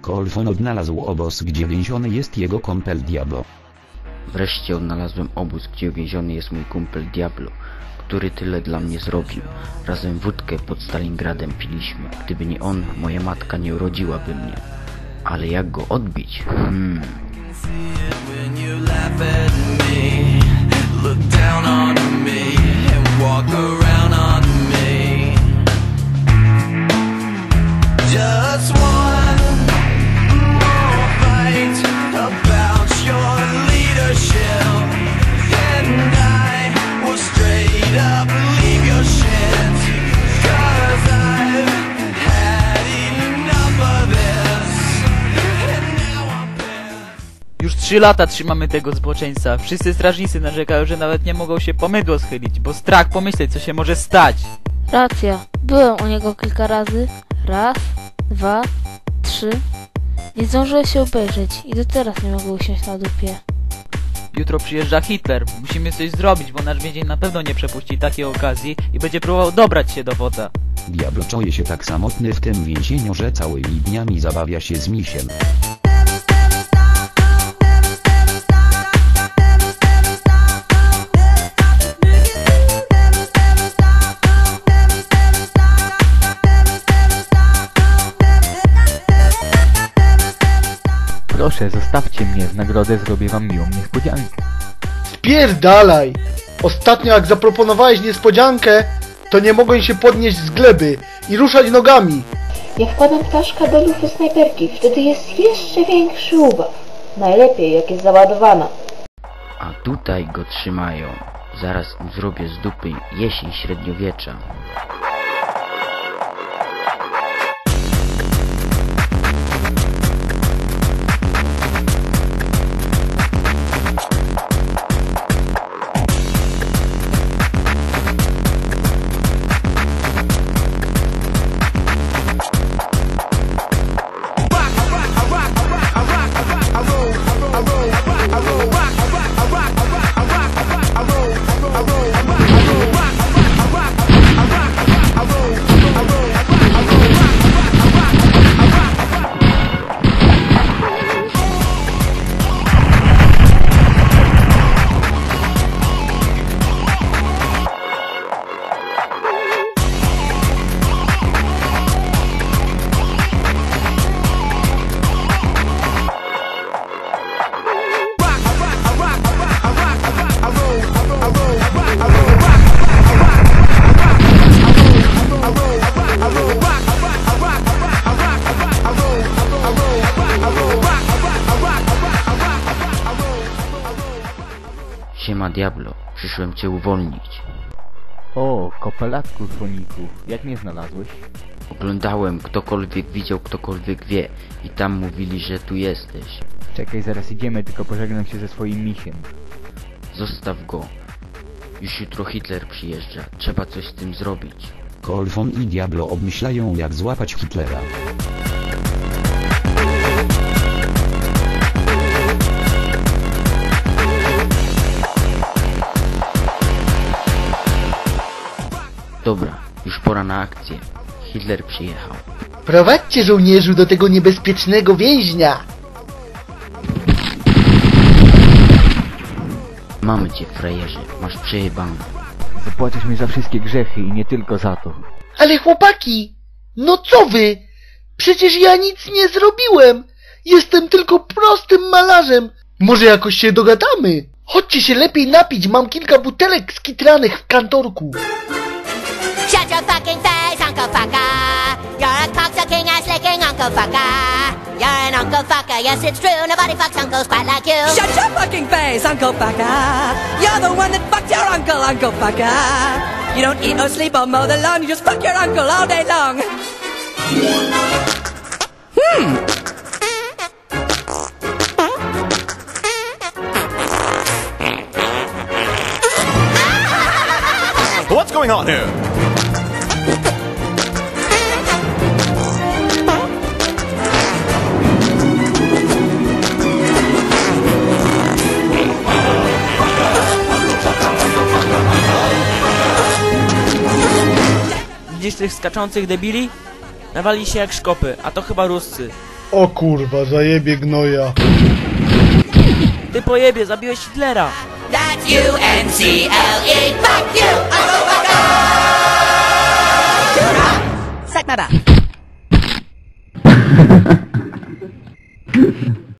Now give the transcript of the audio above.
Kolfon odnalazł obóz gdzie więziony jest jego kompel Diablo. Wreszcie odnalazłem obóz, gdzie więziony jest mój kumpel Diablo, który tyle dla mnie zrobił. Razem wódkę pod Stalingradem piliśmy. Gdyby nie on, moja matka nie urodziłaby mnie. Ale jak go odbić? Hmm. rapid trzy lata trzymamy tego zboczeńca. Wszyscy strażnicy narzekają, że nawet nie mogą się po mydło schylić, bo strach pomyśleć, co się może stać. Racja. Byłem u niego kilka razy. Raz, dwa, trzy. Nie zdążyłem się obejrzeć i do teraz nie mogę usiąść na dupie. Jutro przyjeżdża Hitler. Musimy coś zrobić, bo nasz więzień na pewno nie przepuści takiej okazji i będzie próbował dobrać się do woda. Diablo czuje się tak samotny w tym więzieniu, że całymi dniami zabawia się z misiem. Proszę, zostawcie mnie, w nagrodę zrobię wam miłą niespodziankę. Spierdalaj! Ostatnio jak zaproponowałeś niespodziankę, to nie mogłem się podnieść z gleby i ruszać nogami. Ja wkładam ptaszka do lufy snajperki, wtedy jest jeszcze większy ubaw. Najlepiej jak jest załadowana. A tutaj go trzymają. Zaraz im zrobię z dupy jesień średniowiecza. Siema Diablo, przyszłem cię uwolnić. O, kopelatku dzwoniku, jak mnie znalazłeś? Oglądałem, ktokolwiek widział, ktokolwiek wie. I tam mówili, że tu jesteś. Czekaj, zaraz idziemy, tylko pożegnam się ze swoim misiem. Zostaw go. Już jutro Hitler przyjeżdża. Trzeba coś z tym zrobić. Kolfon i Diablo obmyślają jak złapać Hitlera. Dobra, już pora na akcję. Hitler przyjechał. Prowadźcie żołnierzu do tego niebezpiecznego więźnia! Mamy cię, frajerze. Masz przejebane. Zapłacisz mi za wszystkie grzechy i nie tylko za to. Ale chłopaki! No co wy? Przecież ja nic nie zrobiłem! Jestem tylko prostym malarzem! Może jakoś się dogadamy? Chodźcie się lepiej napić, mam kilka butelek skitranych w kantorku. Shut your fucking face, Uncle Fucker. You're a cocksucking ass licking Uncle Fucker. You're an Uncle Fucker, yes it's true. Nobody fucks uncles quite like you. Shut your fucking face, Uncle Fucker. You're the one that fucked your uncle, Uncle Fucker. You don't eat or sleep or mow the lawn, you just fuck your uncle all day long. Hmm. What's going on here? Tych skaczących debili? Nawali się jak szkopy, a to chyba Ruscy. O kurwa, zajebie gnoja. Ty pojebie, zabiłeś Hitlera! That's U-N-C-L-E.